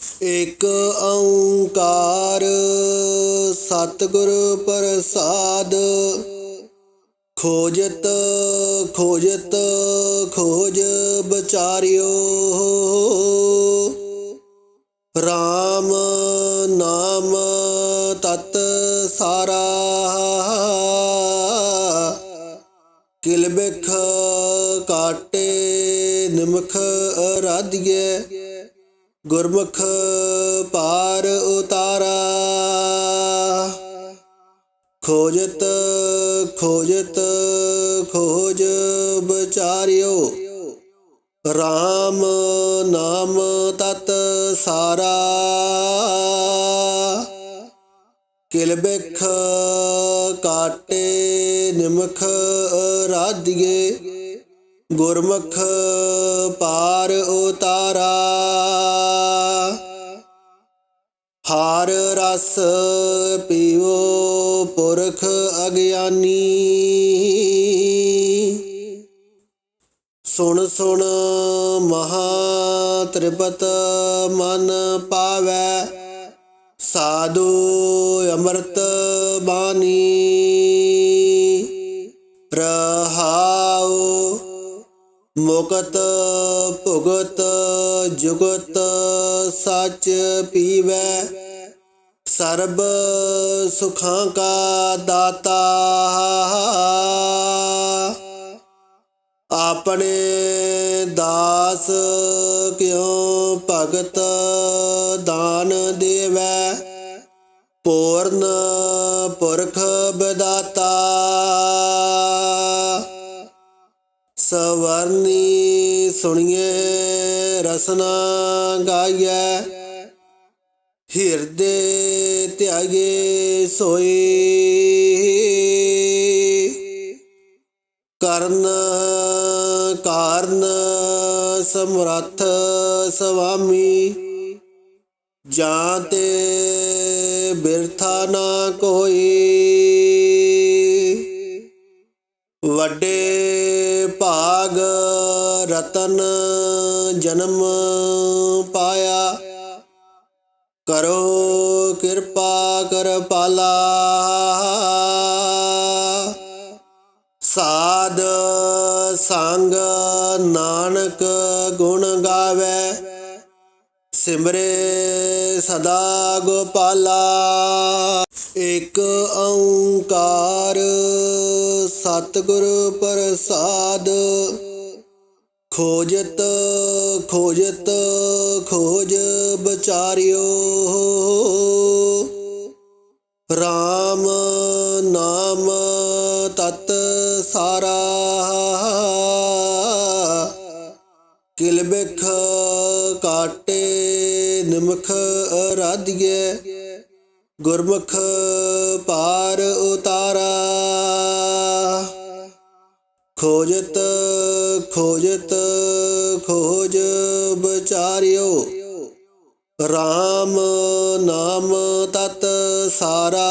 ਇਕ ਓੰਕਾਰ ਸਤਿਗੁਰ ਪ੍ਰਸਾਦ, ਖੋਜਤ ਖੋਜਤ, ਖੋਜ ਬਚਾਰਿਓ RAM ਨਾਮ ਤਤ ਸਾਰਾ, ਕਿਲ ਬਿਖ ਕਾਟੇ ਨਿਮਖ ਅਰਾਧਿਏ ਗੁਰਮੁਖ ਪਾਰ ਉਤਾਰਾ। ਖੋਜਤ ਖੋਜਤ, ਖੋਜ ਵਿਚਾਰਿਓ। RAM ਨਾਮ ਤਤ ਸਾਰਾ। ਕਿਲ ਕਾਟੇ ਨਿਮਖ ਰਾਧਿਏ। ਗੁਰਮੁਖ ਪਾਰ ਉਤਾਰਾ। ਹਾਰ ਰਸ ਪੀਓ ਪੁਰਖ ਅਗਿਆਨੀ। ਸੁਣ ਸੁਣ ਮਹਾ ਤ੍ਰਿਪਤ ਮਨ ਪਾਵੈ। ਸਾਧੂ ਅੰਮ੍ਰਿਤ ਬਾਣੀ। ਮੁਕਤ ਭੁਗਤ ਜੁਗਤ ਸੱਚ ਪੀਵੈ। ਸਰਬ ਸੁਖਾਂ ਕਾ ਦਾਤਾ ਆਪਣੇ ਦਾਸ ਕਿਉ ਭਗਤ ਦਾਨ ਦੇਵੈ? ਪੂਰਨ ਪੁਰਖ ਬਦਾਤਾ ਸਵਰਨੀ ਸੁਣੀਏ, ਰਸਨਾ ਗਾਈਐ ਹਿਰਦੇ ਧਿਆਏ ਸੋਈ। ਕਰਨ ਕਾਰਨ ਸਮਰੱਥ ਸੁਆਮੀ ਜਾਂ ਤੇ ਬਿਰਥਾ ਨਾ ਕੋਈ। ਵੱਡੇ ਭਾਗ ਰਤਨ ਜਨਮ ਪਾਇਆ। ਕਰੋ ਕਿਰਪਾ ਕਰ ਪਾਲਾ। ਸਾਧ ਸੰਗ ਨਾਨਕ ਗੁਣ ਗਾਵੇ। ਸਿਮਰੇ ਸਦਾ ਗੋਪਾਲਾ। ਇਕ ਓੰਕਾਰ ਸਤਿਗੁਰ ਪ੍ਰਸਾਦ। ਖੋਜਤ ਖੋਜਤ, ਖੋਜ ਬਚਾਰਿਓ। RAM ਨਾਮ ਤਤ ਸਾਰਾ। ਕਿਲ ਬਿਖ ਕਾਟੇ ਨਿਮਖ ਅਰਾਧਿਏ ਗੁਰਮੁਖ ਪਾਰ ਉਤਾਰਾ। ਖੋਜਤ ਖੋਜਤ, ਖੋਜ ਵਿਚਾਰਿਓ। RAM ਨਾਮ ਤਤ ਸਾਰਾ।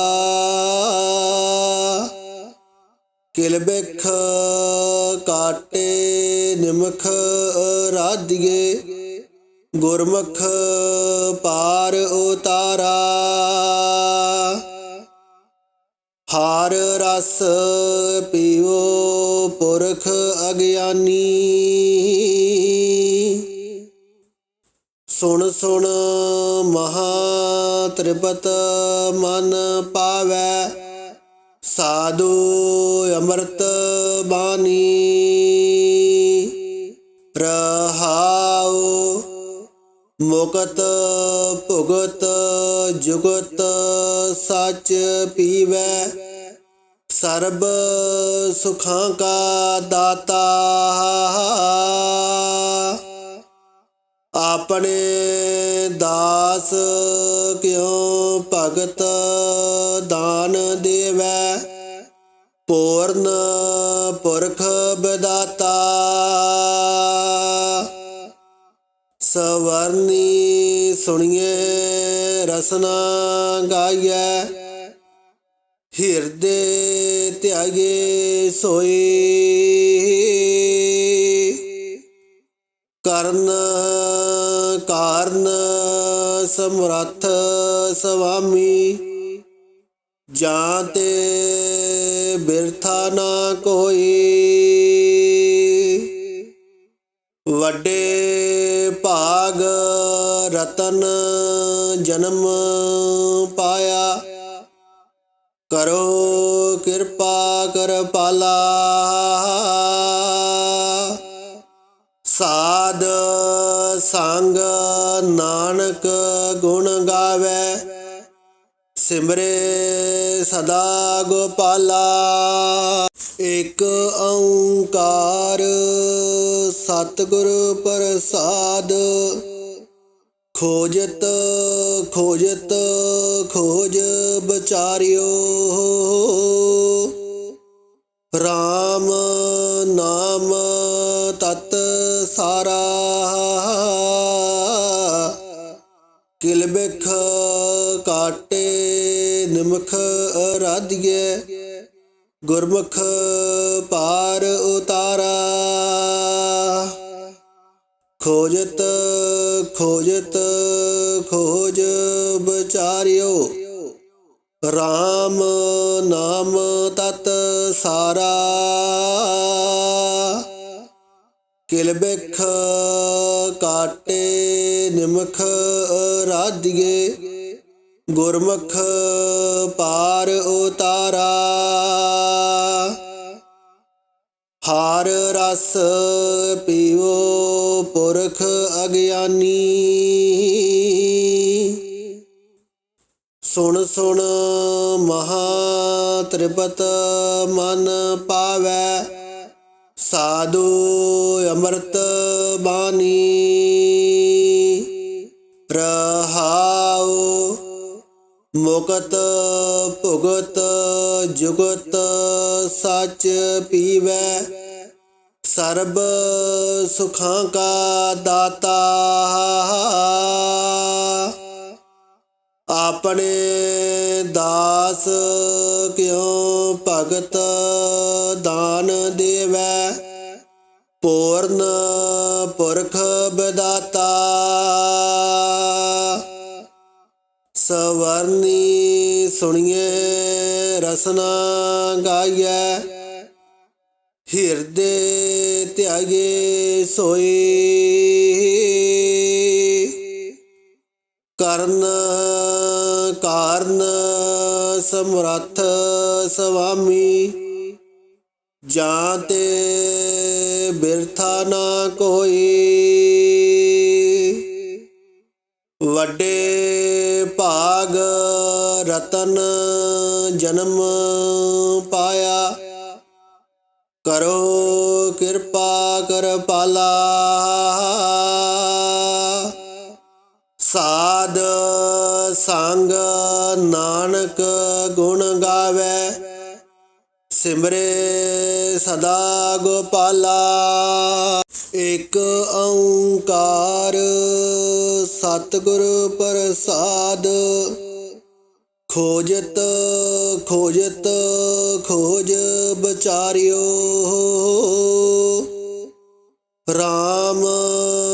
ਕਿਲਬਿਖ ਕਾਟੇ ਨਿਮਖ ਰਾਧਿਏ ਗੁਰਮੁਖ ਪਾਰ ਉਤਾਰਾ। ਰਸ ਪੀਵੋ ਪੁਰਖ ਅਗਿਆਨੀ। ਸੁਣ ਸੁਣ ਮਹਾ ਤ੍ਰਿਪਤ ਮਨ ਪਾਵੈ, ਸਾਧੂ ਅੰਮ੍ਰਿਤ ਬਾਣੀ। ਰਹਾਉ ਮੁਕਤ ਭੁਗਤ ਜੁਗਤ ਸੱਚ ਪੀਵੈ। ਸਰਬ ਸੁਖਾਂ ਕਾ ਦਾਤਾ। ਆਪਣੇ ਦਾਸ ਕਿਉ ਭਗਤ ਦਾਨ ਦੇਵੈ? ਪੂਰਨ ਪੁਰਖ ਬਦਾਤਾ ਸਵਰਨੀ ਸੁਣੀਏ ਰਸਨਾ ਗਾਈਐ। ਹਿਰਦੇ ਧਿਆਏ ਸੋਏ। ਕਰਨ ਕਾਰਨ ਸਮਰੱਥ ਸੁਆਮੀ ਜਾਂ ਤੇ ਬਿਰਥਾ ਨਾ ਕੋਈ। ਵੱਡੇ ਭਾਗ ਰਤਨ ਕਰੋ ਕਿਰਪਾ ਕਰ ਪਾਲਾ। ਸਾਧ ਸੰਗ ਨਾਨਕ ਗੁਣ ਗਾਵੇ। ਸਿਮਰੇ ਸਦਾ ਗੋਪਾਲਾ। ਇਕ ਓੰਕਾਰ ਸਤਿਗੁਰ ਪ੍ਰਸਾਦ ਖੋਜਤ ਖੋਜਤ, ਖੋਜ ਵਿਚਾਰਿਓ। RAM ਨਾਮ ਤਤ ਸਾਰਾ। ਕਿਲ ਬਿਖ ਕਾਟੇ, ਨਿਮਖ ਅਰਾਧਿਏ ਗੁਰਮੁਖ ਪਾਰ ਉਤਾਰਾ। ਖੋਜਤ ਖੋਜਤ, ਖੋਜ ਵਿਚਾਰਿਓ RAM ਨਾਮ ਤਤ ਸਾਰਾ। ਕਿਲ ਬਿਖ ਕਾਟੇ ਨਿਮਖ ਰਾਧਿਏ ਗੁਰਮੁਖ ਪਾਰ ਉਤਾਰਾ। ਹਾਰ ਰਸ ਪੀਵੋ ਪੁਰਖ ਅਗਿਆਨੀ। ਸੁਣ ਸੁਣ ਮਹਾ ਤ੍ਰਿਪਤ ਮਨ ਪਾਵੈ। ਸਾਧੂ ਅੰਮ੍ਰਿਤ ਬਾਣੀ। ਰਹਾਉ ਮੁਕਤ ਭੁਗਤ ਜੁਗਤ ਸੱਚ ਪੀਵੈ। ਸਰਬ ਸੁਖਾਂ ਕਾ ਦਾਤਾ। ਆਪਣੇ ਦਾਸ ਕਿਉ ਭਗਤ ਦਾਨ ਦੇਵੈ? ਪੂਰਨ ਪੁਰਖ ਬਦਾਤਾ ਸਵਰਨੀ ਸੁਣੀਏ, ਰਸਨਾ ਗਾਈਐ। ਹਿਰਦੇ ਧਿਆਏ ਸੋਈ। ਕਰਨ ਕਾਰਨ ਸਮਰੱਥ ਸੁਆਮੀ ਜਾਂ ਤੇ ਬਿਰਥਾ ਨਾ ਕੋਈ। ਵੱਡੇ ਭਾਗ ਰਤਨ ਜਨਮ ਪਾਇਆ। ਕਰੋ ਕਿਰਪਾ ਕਰ ਪਾਲਾ। ਸਾਧ ਸੰਗ ਨਾਨਕ ਗੁਣ ਗਾਵੇ। ਸਿਮਰੇ ਸਦਾ ਗੋਪਾਲਾ। ਇਕ ਓੰਕਾਰ ਸਤਿਗੁਰ ਪ੍ਰਸਾਦ। ਖੋਜਤ ਖੋਜਤ, ਖੋਜ ਬਚਾਰਿਓ RAM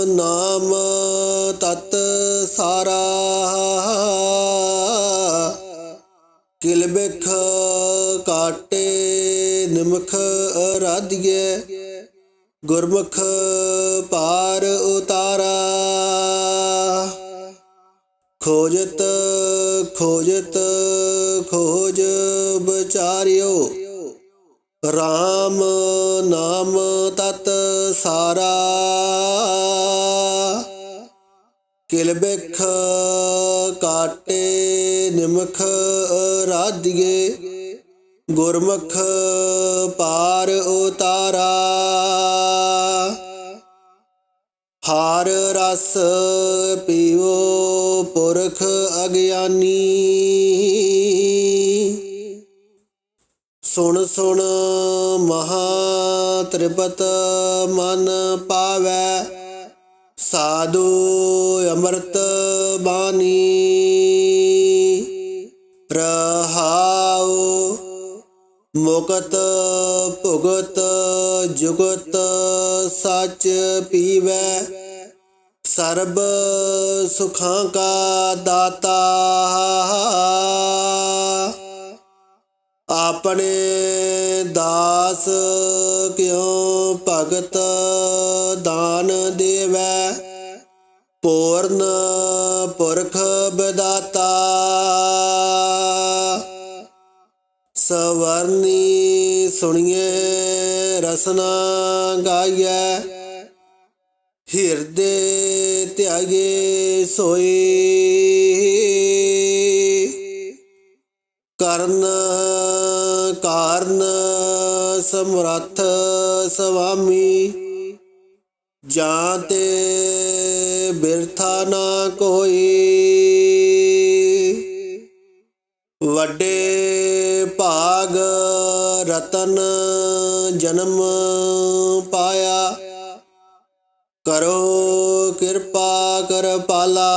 ਨਾਮ ਤਤ ਸਾਰਾ। ਕਿਲ ਬਿਖ ਕਾਟੇ, ਨਿਮਖ ਰਾਧਿਏ ਗੁਰਮੁਖ ਪਾਰ ਉਤਾਰਾ। ਖੋਜਤ ਖੋਜਤ, ਖੋਜ ਵਿਚਾਰਿਓ RAM ਨਾਮ ਤਤ ਸਾਰਾ। ਕਿਲ ਬਿਖ ਕਾਟੇ ਨਿਮਖ ਰਾਧਿਏ, ਗੁਰਮੁਖ ਪਾਰ ਉਤਾਰਾ। ਹਾਰ ਰਸ ਪੀਵੋ ਪੁਰਖ ਅਗਿਆਨੀ। ਸੁਣ ਸੁਣ ਮਹਾ ਤ੍ਰਿਪਤ ਮਨ ਪਾਵੈ ਸਾਧੂ ਅਮਰਤ ਬਾਣੀ। ਰਹਾਉ ਮੁਕਤ ਭੁਗਤ ਜੁਗਤ ਸੱਚ ਪੀਵੈ। ਸਰਬ ਸੁਖਾਂ ਕਾ ਦਾਤਾ। ਆਪਣੇ ਦਾਸ ਕਿਉ ਭਗਤ ਦਾਨ ਦੇਵੈ? ਪੂਰਨ ਪੁਰਖ ਬਦਾਤਾ ਸਵਰਨੀ ਸੁਣੀਏ, ਰਸਨਾ ਗਾਈਐ। ਹਿਰਦੇ ਧਿਆਏ ਸੋਈ। ਕਰਨ ਕਾਰਨ ਸਮਰੱਥ ਸੁਆਮੀ ਜਾਂ ਤੇ ਬਿਰਥਾ ਨਾ ਕੋਈ। ਵੱਡੇ ਭਾਗ ਰਤਨ ਜਨਮ ਪਾਇਆ। ਕਰੋ ਕਿਰਪਾ ਕਰ ਪਾਲਾ।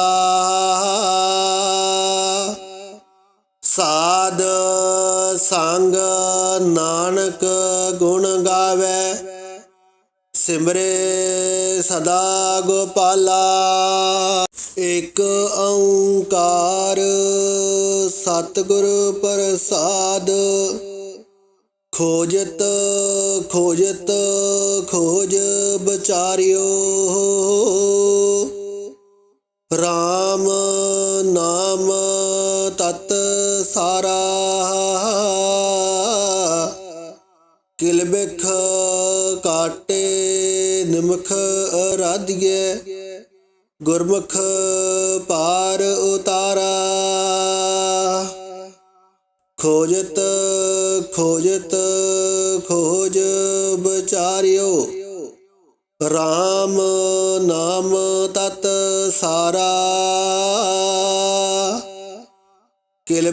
ਸੰਗ ਨਾਨਕ ਗੁਣ ਗਾਵੇ। ਸਿਮਰੇ ਸਦਾ ਗੋਪਾਲਾ। ਇਕ ਓੰਕਾਰ ਸਤਿਗੁਰ ਪ੍ਰਸਾਦ। ਖੋਜਤ ਖੋਜਤ ਖੋਜ ਵਿਚਾਰਿਓ। ਅਰਾਧਿਏ ਗੁਰਮੁਖ ਪਾਰ ਉਤਾਰਾ। ਖੋਜਤ ਖੋਜਤ ਖੋਜ ਵਿਚਾਰਿਓ। RAM ਨਾਮ ਤਤ ਸਾਰਾ। ਕਿਲ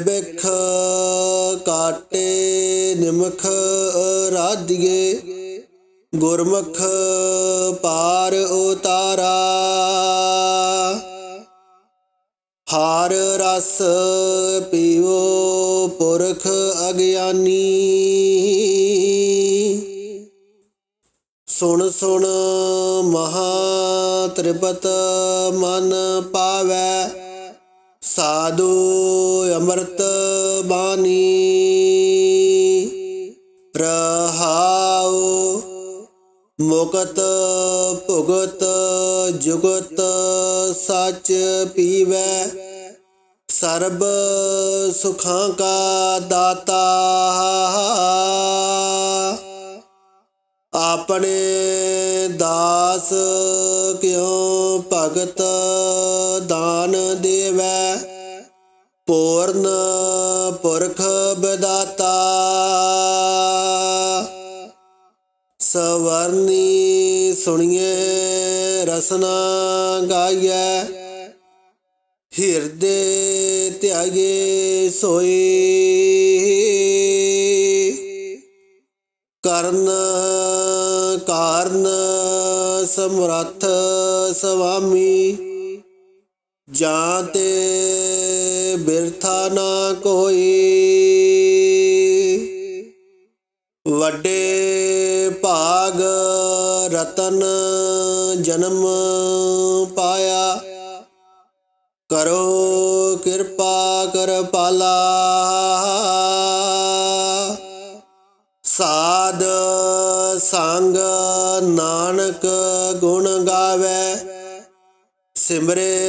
ਗੁਰਮੁਖ ਪਾਰ ਉਤਾਰਾ। ਹਾਰ ਰਸ ਪੀਵੋ ਪੁਰਖ ਅਗਿਆਨੀ। ਸੁਣ ਸੁਣ ਮਹਾ ਤ੍ਰਿਪਤ ਮਨ ਪਾਵੈ। ਸਾਧੂ ਅੰਮ੍ਰਿਤ ਬਾਣੀ। ਮੁਕਤ ਭੁਗਤ ਜੁਗਤ ਸੱਚ ਪੀਵੈ। ਸਰਬ ਸੁਖਾਂ ਕਾ ਦਾਤਾ। ਆਪਣੇ ਦਾਸ ਕਿਉ ਭਗਤ ਦਾਨ ਦੇਵੈ? ਪੂਰਨ ਪੁਰਖ ਬਦਾਤਾ ਸਵਰਨੀ ਸੁਣੀਏ, ਰਸਨਾ ਗਾਈਐ ਹਿਰਦੇ ਧਿਆਏ ਸੋਈ। ਕਰਨ ਕਾਰਨ ਸਮਰੱਥ ਸੁਆਮੀ ਜਾਂ ਤੇ ਬਿਰਥਾ ਨਾ ਕੋਈ। ਵੱਡੇ ਭਾਗ ਰਤਨ ਜਨਮ ਪਾਇਆ। ਕਰੋ ਕਿਰਪਾ ਕਰ ਪਾਲਾ। ਸਾਧ ਸੰਗ ਨਾਨਕ ਗੁਣ ਗਾਵੇ। ਸਿਮਰੇ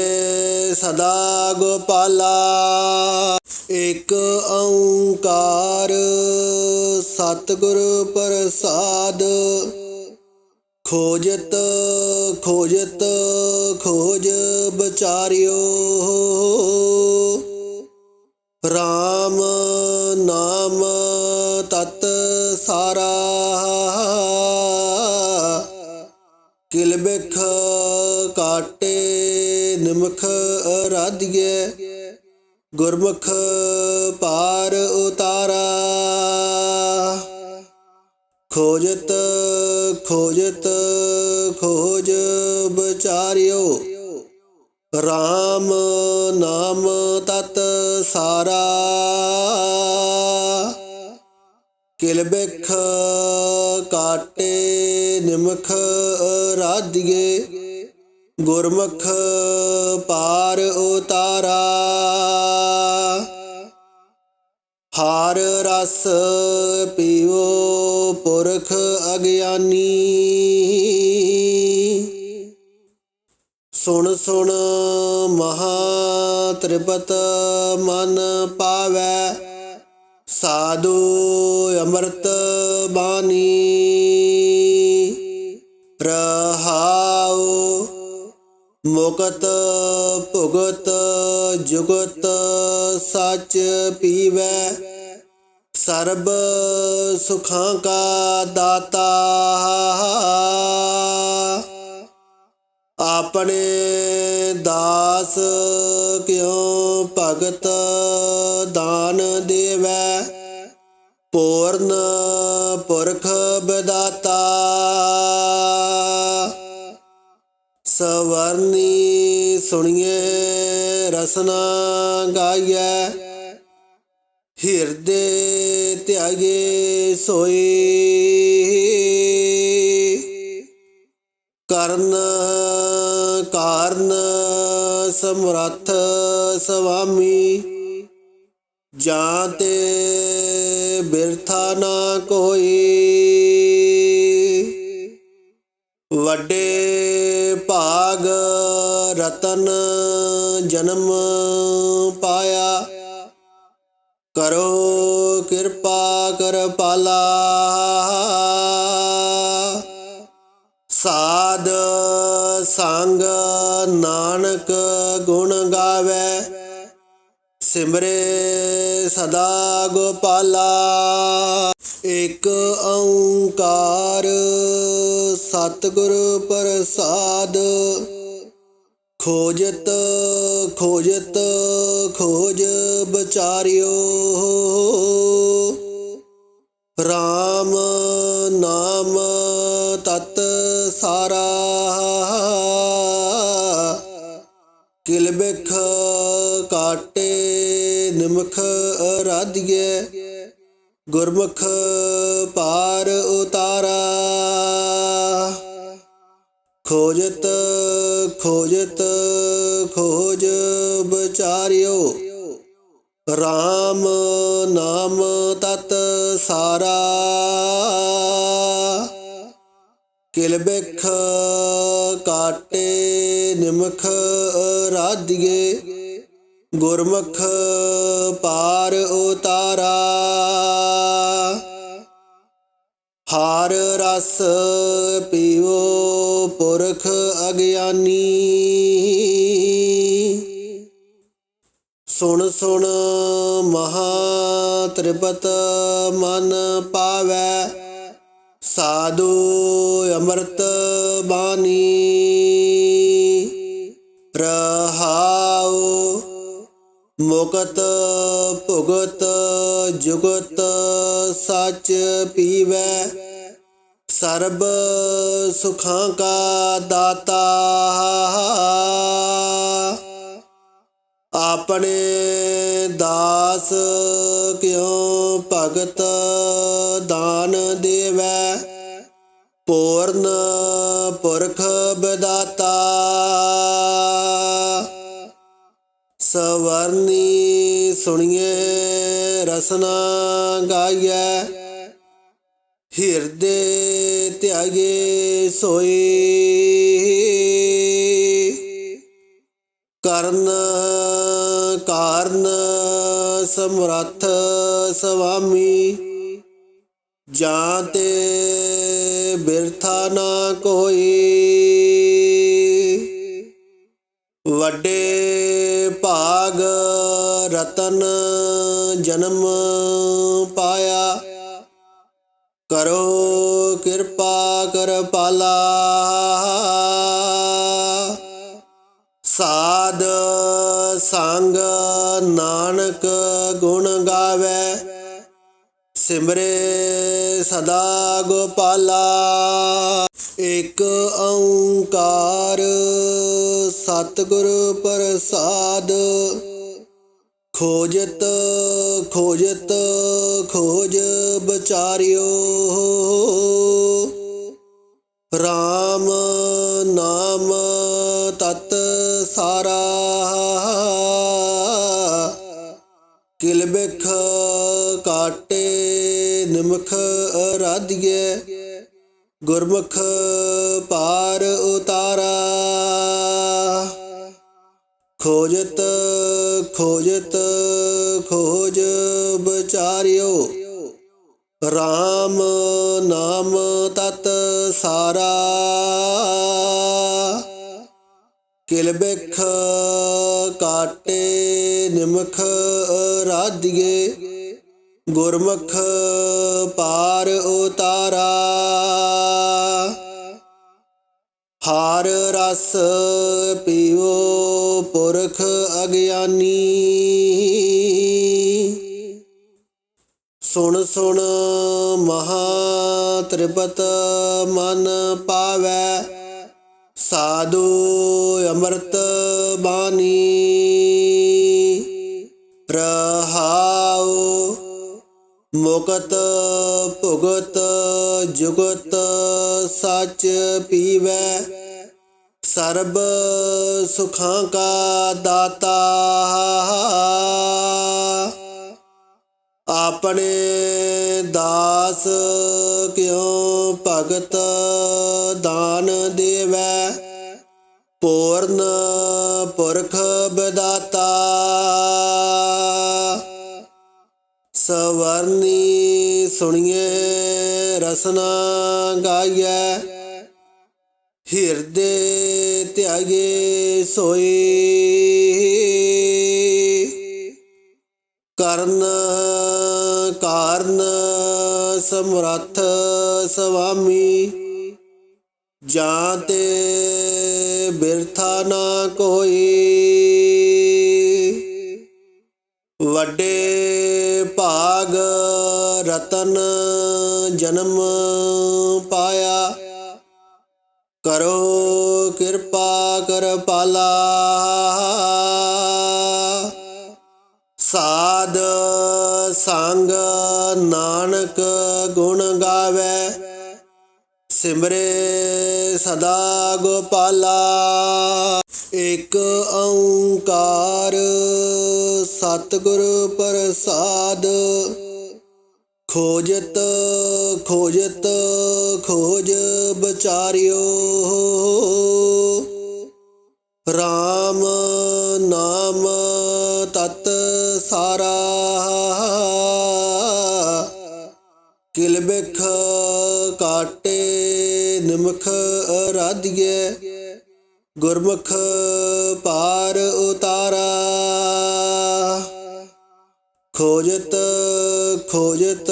ਸਦਾ ਗੋਪਾਲਾ। ਇਕ ਓੰਕਾਰ ਸਤਿਗੁਰ ਪ੍ਰਸਾਦ। ਖੋਜਤ ਖੋਜਤ, ਖੋਜ ਬਚਾਰਿਓ RAM ਨਾਮ ਤਤ ਸਾਰਾ। ਕਿਲ ਬਿਖ ਕਾਟੇ, ਨਿਮਖ ਅਰਾਧਿਏ ਗੁਰਮੁਖ ਪਾਰ ਉਤਾਰਾ। ਖੋਜਤ ਖੋਜਤ, ਖੋਜ ਵਿਚਾਰਿਓ। RAM ਨਾਮ ਤਤ ਸਾਰਾ। ਕਿਲ ਕਾਟੇ ਨਿਮਖ ਰਾਧਿਏ ਗੁਰਮੁਖ ਪਾਰ ਉਤਾਰਾ। ਹਾਰ ਰਸ ਪੀਓ, ਪੁਰਖ ਅਗਿਆਨੀ। ਸੁਣ ਸੁਣ ਮਹਾ ਤ੍ਰਿਪਤ ਮਨ ਪਾਵੈ, ਸਾਧੂ ਅੰਮ੍ਰਿਤ ਬਾਣੀ। ਰਹਾਉ ਮੁਕਤ ਭੁਗਤ ਜੁਗਤ ਸੱਚ ਪੀਵੈ। ਸਰਬ ਸੁਖਾਂ ਕਾ ਦਾਤਾ। ਆਪਣੇ ਦਾਸ ਕਿਉ ਭਗਤ ਦਾਨ ਦੇਵੈ? ਪੂਰਨ ਪੁਰਖ ਬਦਾਤਾ ਸਵਰਨੀ ਸੁਣੀਏ, ਰਸਨਾ ਗਾਈਐ ਹਿਰਦੇ ਧਿਆਏ ਸੋਈ। ਕਰਨ ਕਾਰਨ ਸਮਰੱਥ ਸੁਆਮੀ ਜਾਂ ਤੇ ਬਿਰਥਾ ਨਾ ਕੋਈ। ਵੱਡੇ ਰਤਨ ਜਨਮ ਪਾਇਆ। ਕਰੋ ਕਿਰਪਾ, ਕਰ ਪਾਲਾ। ਸਾਧ ਸੰਗ ਨਾਨਕ ਗੁਣ ਗਾਵੇ। ਸਿਮਰੇ ਸਦਾ ਗੋਪਾਲਾ। ਇਕ ਓੰਕਾਰ ਸਤਿਗੁਰ ਪ੍ਰਸਾਦ। ਖੋਜਤ ਖੋਜਤ, ਖੋਜ ਬਚਾਰਿਓ RAM ਨਾਮ ਤਤ ਸਾਰਾ। ਕਿਲਬਿਖ ਕਾਟੇ ਨਿਮਖ ਅਰਾਧਿਏ ਗੁਰਮੁਖ ਪਾਰ ਉਤਾਰਾ। ਖੋਜਤ ਖੋਜਤ, ਖੋਜ ਵਿਚਾਰਿਓ। RAM ਨਾਮ ਤਤ ਸਾਰਾ। ਕਿਲਬਿਖ ਕਾਟੇ ਨਿਮਖ ਰਾਧਿਏ ਗੁਰਮੁਖ ਪਾਰ ਉਤਾਰਾ। ਹਾਰ ਰਸ ਪੀਵੋ ਪੁਰਖ ਅਗਿਆਨੀ। ਸੁਣ ਸੁਣ ਮਹਾ ਤ੍ਰਿਪਤ ਮਨ ਪਾਵੈ, ਸਾਧੂ ਅੰਮ੍ਰਿਤ ਬਾਣੀ। ਰਹਾਉ ਮੁਕਤ ਭੁਗਤ ਜੁਗਤ ਸੱਚ ਪੀਵੈ ਸਰਬ ਸੁਖਾਂ ਕਾ ਦਾਤਾ। ਆਪਣੇ ਦਾਸ ਕਿਉ ਭਗਤ ਦਾਨ ਦੇਵੈ? ਪੂਰਨ ਪੁਰਖ ਬਦਾਤਾ ਸਵਰਨੀ ਸੁਣੀਏ ਰਸਨਾ ਗਾਈਐ। ਹਿਰਦੇ ਧਿਆਏ ਸੋਏ ਕਰਨ ਕਾਰਨ ਸਮਰੱਥ ਸੁਆਮੀ ਜਾਂ ਤੇ ਬਿਰਥਾ ਨਾ ਕੋਈ। ਵੱਡੇ ਭਾਗ ਰਤਨ ਜਨਮ ਕਰ ਪਾਲਾ ਸਾਧ ਸੰਗ ਨਾਨਕ ਗੁਣ ਗਾਵੇ, ਸਿਮਰੇ ਸਦਾ ਗੋਪਾਲਾ। ਇਕ ਓੰਕਾਰ ਸਤਿਗੁਰ ਪ੍ਰਸਾਦ, ਖੋਜਤ ਖੋਜਤ, ਖੋਜ ਬਚਾਰਿਓ RAM ਨਾਮ ਸਾਰਾ ਕਿਲ ਬਿਖ ਕਾਟੇ ਨਿਮਖ ਅਰਾਧਿਏ ਗੁਰਮੁਖ ਪਾਰ ਉਤਾਰਾ। ਖੋਜਤ ਖੋਜਤ ਖੋਜ ਵਿਚਾਰਿਓ RAM ਨਾਮ ਤਤ ਸਾਰਾ। ਕਿਲ ਬਿਖ ਕਾਟੇ ਨਿਮਖ ਰਾਧਿਏ ਗੁਰਮੁਖ ਪਾਰ ਉਤਾਰਾ। ਹਾਰ ਰਸ ਪੀਓ ਪੁਰਖ ਅਗਿਆਨੀ। ਸੁਣ ਸੁਣ ਮਹਾ ਤ੍ਰਿਪਤ ਮਨ ਪਾਵੈ। ਸਾਧੂ ਅੰਮ੍ਰਿਤ ਬਾਣੀ। ਰਹਾਉ ਮੁਕਤ ਭੁਗਤ ਜੁਗਤ ਸੱਚ ਪੀਵੈ। ਸਰਬ ਸੁਖਾਂ ਕਾ ਦਾਤਾ। ਆਪਣੇ ਦਾਸ ਕਿਉ ਭਗਤ ਦਾਨ ਦੇਵੈ? ਪੂਰਨ ਪੁਰਖ ਬਦਾਤਾ ਸਵਰਨੀ ਸੁਣੀਏ, ਰਸਨਾ ਗਾਈਐ। ਹਿਰਦੇ ਧਿਆਏ ਸੋਈ। ਕਰਨ ਸਮਰੱਥ ਸੁਆਮੀ ਜਾਂ ਤੇ ਬਿਰਥਾ ਨਾ ਕੋਈ। ਵੱਡੇ ਭਾਗ ਰਤਨ ਜਨਮ ਪਾਇਆ। ਕਰੋ ਕਿਰਪਾ ਕਰ ਪਾਲਾ। ਸਾਧ ਸੰਗ ਨਾਨਕ ਸਿਮਰੇ ਸਦਾ ਗੋਪਾਲਾ ਇਕ ਓੰਕਾਰ ਸਤਿਗੁਰ ਪ੍ਰਸਾਦ। ਖੋਜਤ ਖੋਜਤ, ਖੋਜ ਬਚਾਰਿਓ RAM ਨਾਮ ਤਤ ਸਾਰਾ। ਕਿਲ ਬਿਖ ਕਾਟੇ ਅਰਾਧਿਏ ਗੁਰਮੁਖ ਪਾਰ ਉਤਾਰਾ। ਖੋਜਤ ਖੋਜਤ,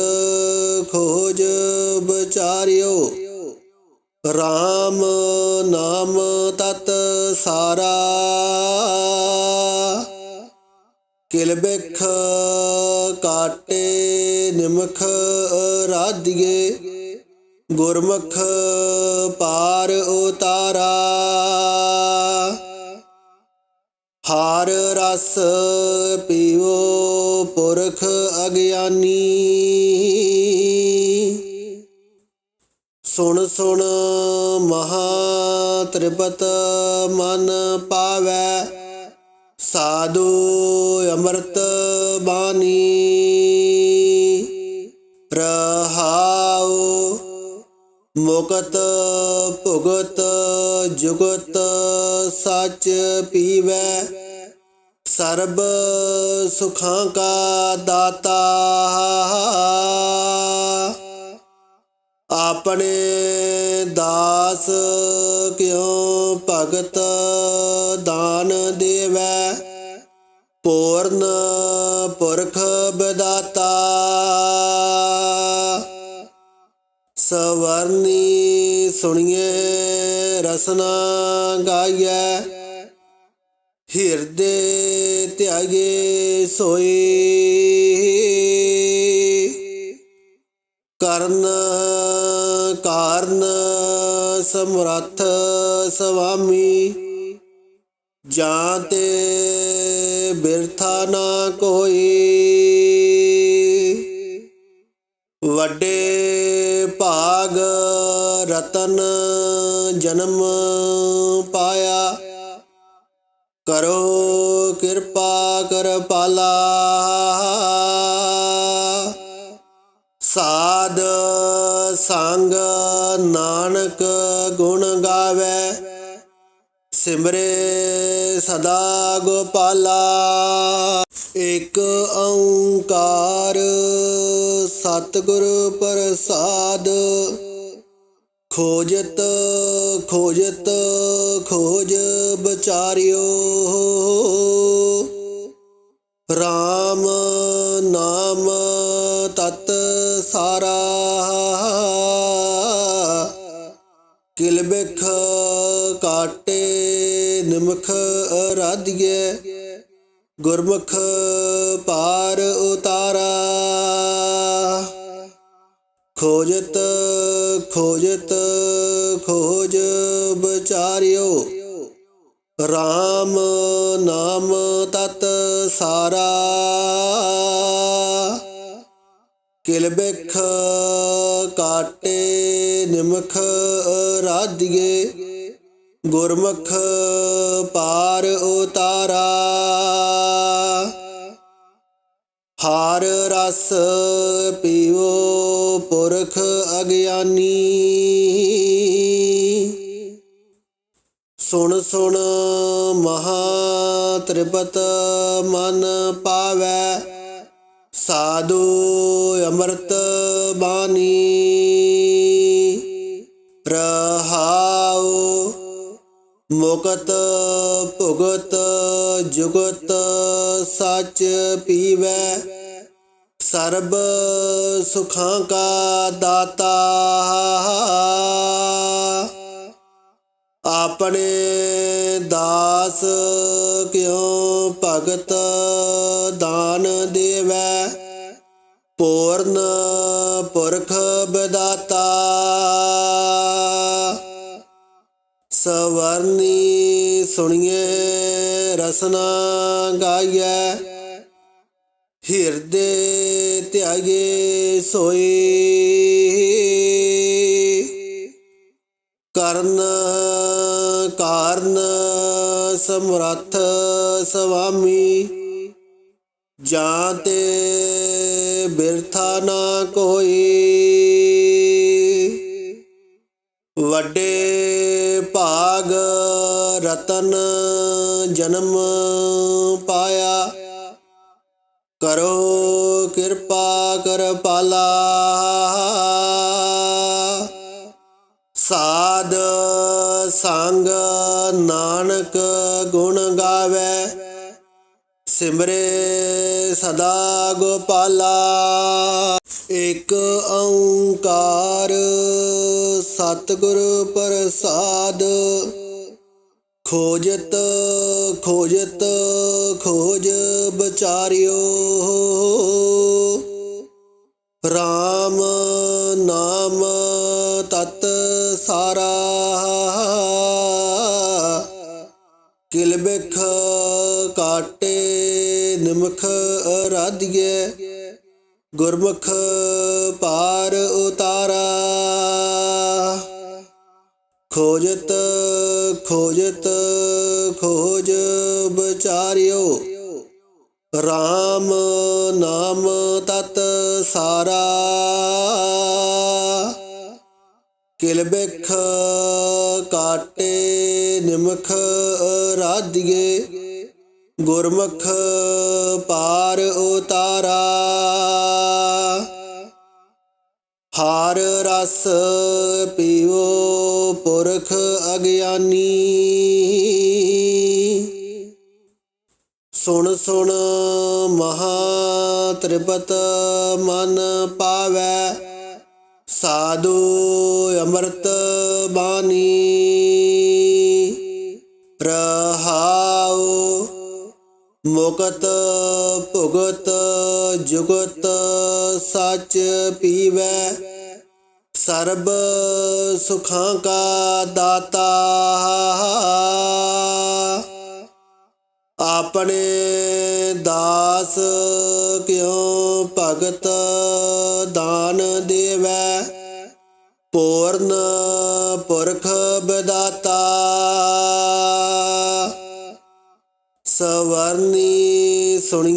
ਖੋਜ ਵਿਚਾਰਿਓ। RAM ਨਾਮ ਤਤ ਸਾਰਾ। ਕਿਲ ਬਿਖ ਕਾਟੇ ਨਿਮਖ ਰਾਧਿਏ। ਗੁਰਮੁਖ ਪਾਰ ਉਤਾਰਾ, ਹਾਰ ਰਸ ਪੀਵੋ ਪੁਰਖ ਅਗਿਆਨੀ। ਸੁਣ ਸੁਣ ਮਹਾ ਤ੍ਰਿਪਤ ਮਨ ਪਾਵੈ, ਸਾਧੂ ਅੰਮ੍ਰਿਤ ਬਾਣੀ। ਮੁਕਤ ਭੁਗਤ ਜੁਗਤ ਸੱਚ ਪੀਵੈ। ਸਰਬ ਸੁਖਾਂ ਕਾ ਦਾਤਾ। ਆਪਣੇ ਦਾਸ ਕਿਉ ਭਗਤ ਦਾਨ ਦੇਵੈ? ਪੂਰਨ ਪੁਰਖ ਬਦਾਤਾ। ਸਵਰਨੀ ਸੁਣੀਏ, ਰਸਨਾ ਗਾਈਐ ਹਿਰਦੇ ਧਿਆਏ ਸੋਈ। ਕਰਨ ਕਾਰਨ ਸਮਰੱਥ ਸੁਆਮੀ ਜਾਂ ਤੇ ਬਿਰਥਾ ਨਾ ਕੋਈ। ਵੱਡੇ ਭਾਗ ਰਤਨ ਜਨਮ ਪਾਇਆ। ਕਰੋ ਕਿਰਪਾ ਕਰ ਪਾਲਾ। ਸਾਧ ਸੰਗ ਨਾਨਕ ਗੁਣ ਗਾਵੇ। ਸਿਮਰੇ ਸਦਾ ਗੋਪਾਲਾ। ਏਕ ਓੰਕਾਰ, ਸਤਿਗੁਰ ਪ੍ਰਸਾਦ। ਖੋਜਤ ਖੋਜਤ, ਖੋਜ ਬਚਾਰਿਓ RAM ਨਾਮ ਤਤ ਸਾਰਾ। ਕਿਲ ਬਿਖ ਕਾਟੇ ਨਿਮਖ ਅਰਾਧਿਏ ਗੁਰਮੁਖ ਪਾਰ ਉਤਾਰਾ। ਖੋਜਤ ਖੋਜਤ, ਖੋਜ ਵਿਚਾਰਿਓ। RAM ਨਾਮ ਤਤ ਸਾਰਾ। ਕਿਲਬਿਖ ਕਾਟੇ ਨਿਮਖ ਰਾਧਿਏ। ਗੁਰਮੁਖ ਪਾਰ ਉਤਾਰਾ। ਹਾਰ ਰਸ ਪੀਵੋ ਪੁਰਖ ਅਗਿਆਨੀ। ਸੁਣ ਸੁਣ ਮਹਾ ਤ੍ਰਿਪਤ ਮਨ ਪਾਵੈ, ਸਾਧੂ ਅੰਮ੍ਰਿਤ ਬਾਣੀ। ਰਹਾਉ ਮੁਕਤ ਭੁਗਤ ਜੁਗਤ ਸੱਚ ਪੀਵੈ। ਸਰਬ ਸੁਖਾਂ ਕਾ ਦਾਤਾ ਆਪਣੇ ਦਾਸ ਕਿਉ ਭਗਤ ਦਾਨ ਦੇਵੈ? ਪੂਰਨ ਪੁਰਖ ਬਦਾਤਾ, ਸਵਰਨੀ ਸੁਣੀਏ, ਰਸਨਾ ਗਾਈਐ। ਹਿਰਦੇ ਧਿਆਏ ਸੋਈ। ਕਰਨ ਕਾਰਨ ਸਮਰੱਥ ਸੁਆਮੀ ਜਾਂ ਤੇ ਬਿਰਥਾ ਨਾ ਕੋਈ। ਵੱਡੇ ਭਾਗ ਰਤਨ ਜਨਮ ਪਾਇਆ। ਕਰੋ ਕਿਰਪਾ ਕਰ ਪਾਲਾ। ਸਾਧ ਸੰਗ ਨਾਨਕ ਗੁਣ ਗਾਵੇ। ਸਿਮਰੇ ਸਦਾ ਗੋਪਾਲਾ। ਇਕ ਓੰਕਾਰ ਸਤਿਗੁਰ ਪ੍ਰਸਾਦ ਖੋਜਤ ਖੋਜਤ, ਖੋਜ ਵਿਚਾਰਿਓ RAM ਨਾਮ ਤਤ ਸਾਰਾ। ਕਿਲ ਬਿਖ ਕਾਟੇ ਨਿਮਖ ਰਾਧਿਏ ਗੁਰਮੁਖ ਪਾਰ ਉਤਾਰਾ। ਖੋਜਤ ਖੋਜਤ, ਖੋਜ ਵਿਚਾਰਿਓ। RAM ਨਾਮ ਤਤ ਸਾਰਾ। ਕਿਲ ਕਾਟੇ ਨਿਮਖ ਰਾਧਿਏ। ਗੁਰਮੁਖ ਪਾਰ ਉਤਾਰਾ। ਹਾਰ ਰਸ ਪੀਵੋ ਪੁਰਖ ਅਗਿਆਨੀ। ਸੁਣ ਸੁਣ ਮਹਾ ਤ੍ਰਿਪਤ ਮਨ ਪਾਵੈ, ਸਾਧੂ ਅੰਮ੍ਰਿਤ ਬਾਣੀ। ਰਹਾਉ ਮੁਕਤ ਜੁਗਤ ਜੁਗਤ ਸੱਚ ਪੀਵੈ। ਸਰਬ ਸੁਖਾਂ ਕਾ ਦਾਤਾ। ਆਪਣੇ ਦਾਸ ਕਿਉ ਭਗਤ ਦਾਨ ਦੇਵੈ? ਪੂਰਨ ਪੁਰਖ ਬਦਾਤਾ ਸਵਰਨੀ ਸੁਣੀਏ।